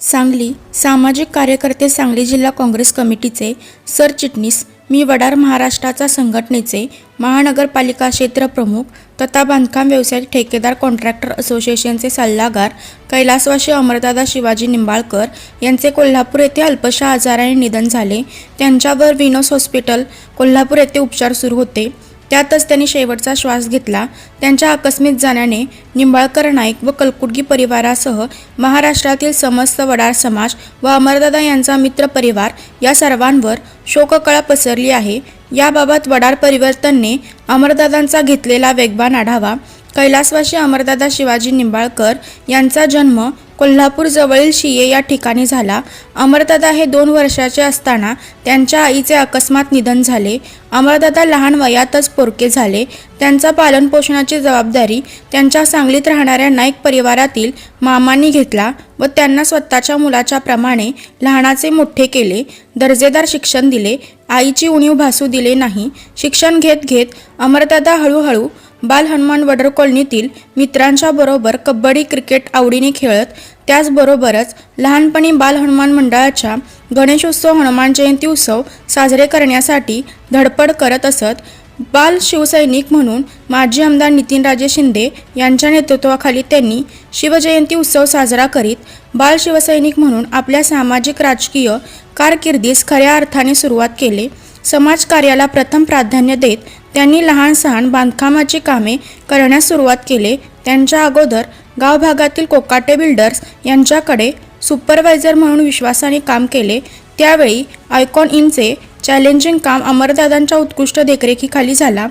सांगली सामाजिक कार्यकर्ते सांगली जिल्हा काँग्रेस कमिटीचे सरचिटणीस मी वडार महाराष्ट्राचा संघटनेचे महानगरपालिका क्षेत्र प्रमुख तथा बांधकाम व्यावसायिक ठेकेदार कॉन्ट्रॅक्टर असोसिएशनचे सल्लागार कैलासवासी अमरदादा शिवाजी निंबाळकर यांचे कोल्हापूर येथे अल्पशा आजाराने निधन झाले. त्यांच्यावर विनोस हॉस्पिटल कोल्हापूर येथे उपचार सुरू होते. त्यातच त्यांनी शेवटचा श्वास घेतला. त्यांच्या आकस्मिक जाण्याने निंबाळकर नाईक व कलकुटगी परिवारासह महाराष्ट्रातील समस्त वडार समाज व अमरदादा यांचा मित्र परिवार या सर्वांवर शोककळा पसरली आहे. याबाबत वडार परिवर्तनने अमरदादांचा घेतलेला वेगवान आढावा कैलासवासी अमरदादा शिवाजी निंबाळकर यांचा जन्म कोल्हापूरजवळील शिये या ठिकाणी झाला. अमरदादा हे दोन वर्षाचे असताना त्यांच्या आईचे अकस्मात निधन झाले. अमरदादा लहान वयातच पोरके झाले. त्यांचा पालनपोषणाची जबाबदारी त्यांच्या सांगलीत राहणाऱ्या नाईक परिवारातील मामांनी घेतला व त्यांना स्वतःच्या मुलाच्या प्रमाणे लहानाचे मोठे केले. दर्जेदार शिक्षण दिले. आईची उणीव भासू दिले नाही. शिक्षण घेत घेत अमरदादा हळूहळू बाल हनुमान वडर कॉलनीतील मित्रांच्या बरोबर कबड्डी क्रिकेट आवडीने खेळत त्याचबरोबरच लहानपणी बाल हनुमान मंडळाच्या गणेशोत्सव हनुमान जयंती उत्सव साजरे करण्यासाठी धडपड करत असत. बाल शिवसैनिक म्हणून माजी आमदार नितीनराजे शिंदे यांच्या नेतृत्वाखाली त्यांनी शिवजयंती उत्सव साजरा करीत बाल शिवसैनिक म्हणून आपल्या सामाजिक राजकीय कारकिर्दीस खऱ्या अर्थाने सुरुवात केले. समाजकार्याला प्रथम प्राधान्य देत त्यांनी लहान सहान बांधकामाची कामे करण्यास सुरुवात केले. त्यांच्या अगोदर गाव भागातील कोकाटे बिल्डर्स यांच्याकडे सुपरवायझर म्हणून विश्वासाने काम केले. त्यावेळी आयकॉन इनचे चॅलेंजिंग काम अमरदादांच्या उत्कृष्ट देखरेखीखाली झाला.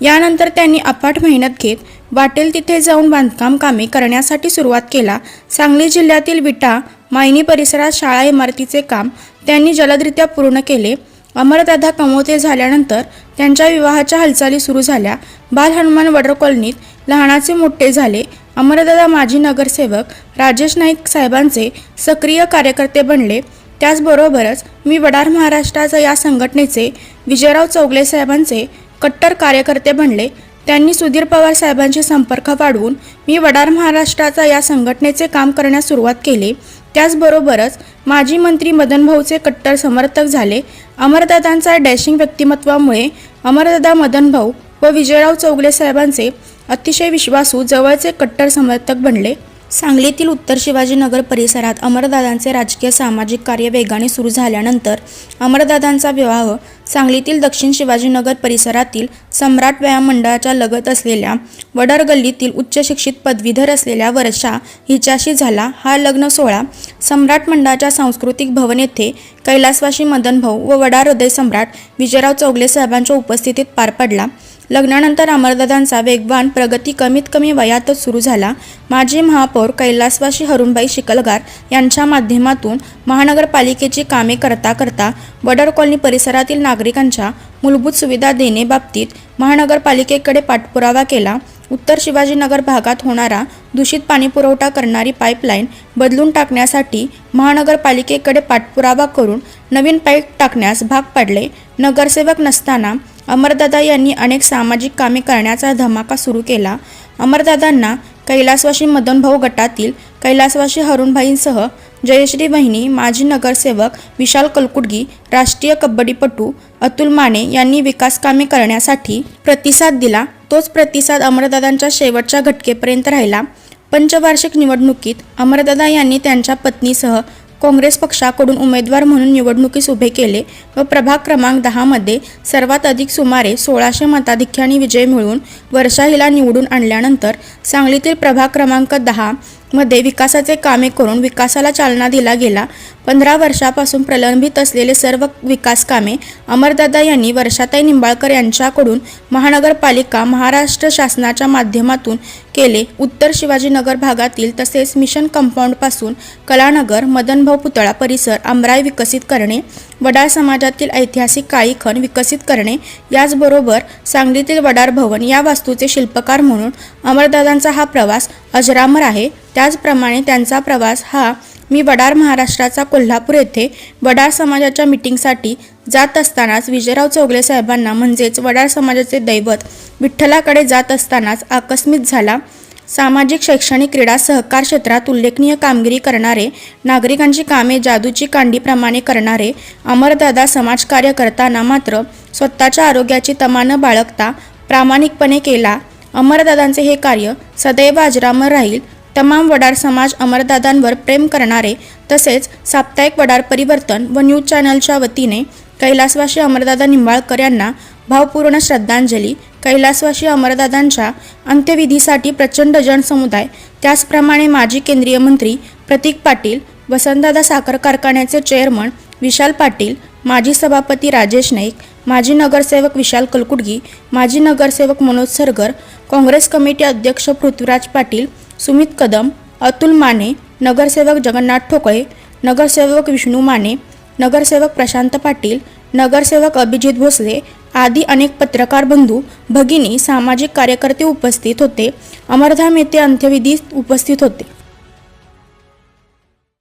यानंतर त्यांनी अफाट मेहनत घेत वाटेल तिथे जाऊन बांधकाम कामे करण्यासाठी सुरुवात केला. सांगली जिल्ह्यातील विटा मायनी परिसरात शाळा इमारतीचे काम त्यांनी जलदरित्या पूर्ण केले. अमरदादा कमवते झाल्यानंतर त्यांच्या विवाहाच्या हालचाली सुरू झाल्या. बाल हनुमान वडर कॉलनीत लहानाचे मोठे झाले. अमरदादा माजी नगरसेवक राजेश नाईक साहेबांचे सक्रिय कार्यकर्ते बनले. त्याचबरोबरच मी वडार महाराष्ट्राचा या संघटनेचे विजयराव चौगले साहेबांचे कट्टर कार्यकर्ते बनले. त्यांनी सुधीर पवार साहेबांशी संपर्क वाढवून मी वडार महाराष्ट्राचा या संघटनेचे काम करण्यास सुरुवात केली. त्याचबरोबरच माजी मंत्री मदन भाऊचे कट्टर समर्थक झाले. अमरदादांचा डॅशिंग व्यक्तिमत्वामुळे अमरदादा मदन भाऊ व विजयराव चौगले साहेबांचे अतिशय विश्वासू जवळचे कट्टर समर्थक बनले. सांगलीतील उत्तर शिवाजीनगर परिसरात अमरदादांचे राजकीय सामाजिक कार्य वेगाने सुरू झाल्यानंतर अमरदादांचा विवाह सांगलीतील दक्षिण शिवाजीनगर परिसरातील सम्राट व्यायाम मंडळाच्या लगत असलेल्या वडर गल्लीतील उच्च शिक्षित पदवीधर असलेल्या वर्षा हिच्याशी झाला हा लग्न सोहळा. सम्राट मंडळाच्या सांस्कृतिक भवन येथे कैलासवाशी मदन भाऊ व वडार हृदय सम्राट विजयराव चौगले साहेबांच्या उपस्थितीत पार पडला. लग्नानंतर अमरदादांचा वेगवान प्रगती कमीत कमी वयातच सुरू झाला. माजी महापौर कैलासवासी हरुणबाई शिकलगार यांच्या माध्यमातून महानगरपालिकेची कामे करता करता वडर कॉलनी परिसरातील नागरिकांच्या मूलभूत सुविधा देणे बाबतीत महानगरपालिकेकडे पाठपुरावा केला. उत्तर शिवाजीनगर भागात होणारा दूषित पाणीपुरवठा करणारी पाईपलाईन बदलून टाकण्यासाठी महानगरपालिकेकडे पाठपुरावा करून नवीन पाईप टाकण्यास भाग पाडले. नगरसेवक नसताना अमरदादा यांनी अनेक सामाजिक कामे करण्याचा धमाका सुरू केला. अमरदादांना कैलासवाशी मदनभाऊ गटातील कैलासवाशी हरुणभाईंसह जयश्री बहिणी माजी नगरसेवक विशाल कलकुटगी राष्ट्रीय कबड्डीपटू अतुल माने यांनी विकास कामे करण्यासाठी प्रतिसाद दिला. तोच प्रतिसाद अमरदादांच्या शेवटच्या घटकेपर्यंत राहिला. पंचवार्षिक निवडणुकीत अमरदादा यांनी त्यांच्या पत्नीसह काँग्रेस पक्षाकडून उमेदवार म्हणून निवडणुकीस उभे केले व प्रभाग क्रमांक दहामध्ये सर्वात अधिक सुमारे सोळाशे मताधिक्याने विजय मिळवून वर्षा हिला निवडून आणल्यानंतर सांगलीतील प्रभाग क्रमांक दहा मध्ये विकासाचे कामे करून विकासाला चालना दिला गेला. पंधरा वर्षापासून प्रलंबित असलेले सर्व विकास कामे अमरदादा यांनी वर्षाताई निंबाळकर यांच्याकडून महानगरपालिका महाराष्ट्र शासनाच्या माध्यमातून केले. उत्तर शिवाजीनगर भागातील तसेच मिशन कंपाऊंडपासून कलानगर मदनभाऊ पुतळा परिसर आमराई विकसित करणे वडार समाजातील ऐतिहासिक काळीखण विकसित करणे याचबरोबर सांगलीतील वडार भवन या वास्तूचे शिल्पकार म्हणून अमरदादांचा हा प्रवास अजरामर आहे. त्याचप्रमाणे त्यांचा प्रवास हा मी वडार महाराष्ट्राचा कोल्हापूर येथे वडार समाजाच्या मिटिंगसाठी जात असतानाच विजयराव चौगले साहेबांना म्हणजेच वडार समाजाचे दैवत विठ्ठलाकडे जात असतानाच आकस्मित झाला. सामाजिक शैक्षणिक क्रीडा सहकार क्षेत्रात उल्लेखनीय कामगिरी करणारे नागरिकांची कामे जादूची कांडीप्रमाणे करणारे अमरदादा समाजकार्य करताना मात्र स्वतःच्या आरोग्याची तमा न बाळगता प्रामाणिकपणे केला. अमरदादांचे हे कार्य सदैव अजरामर राहील. तमाम वडार समाज अमरदादांवर प्रेम करणारे तसेच साप्ताहिक वडार परिवर्तन व न्यूज चॅनलच्या वतीने कैलासवासी अमरदादा निंबाळकर यांना भावपूर्ण श्रद्धांजली. कैलासवासी अमरदादांच्या अंत्यविधीसाठी प्रचंड जनसमुदाय त्याचप्रमाणे माजी केंद्रीय मंत्री प्रतीक पाटील वसंतदादा साखर कारखान्याचे चेअरमन विशाल पाटील माजी सभापती राजेश नाईक माजी नगरसेवक विशाल कलकुडगी माजी नगरसेवक मनोज सरगर काँग्रेस कमिटी अध्यक्ष पृथ्वीराज पाटील सुमित कदम अतुल माने नगरसेवक जगन्नाथ ठोकळे नगरसेवक विष्णू माने नगरसेवक प्रशांत पाटील नगरसेवक अभिजित भोसले आदी अनेक पत्रकार बंधू भगिनी सामाजिक कार्यकर्ते उपस्थित होते. अमरधाम येथे अंत्यविधी उपस्थित होते.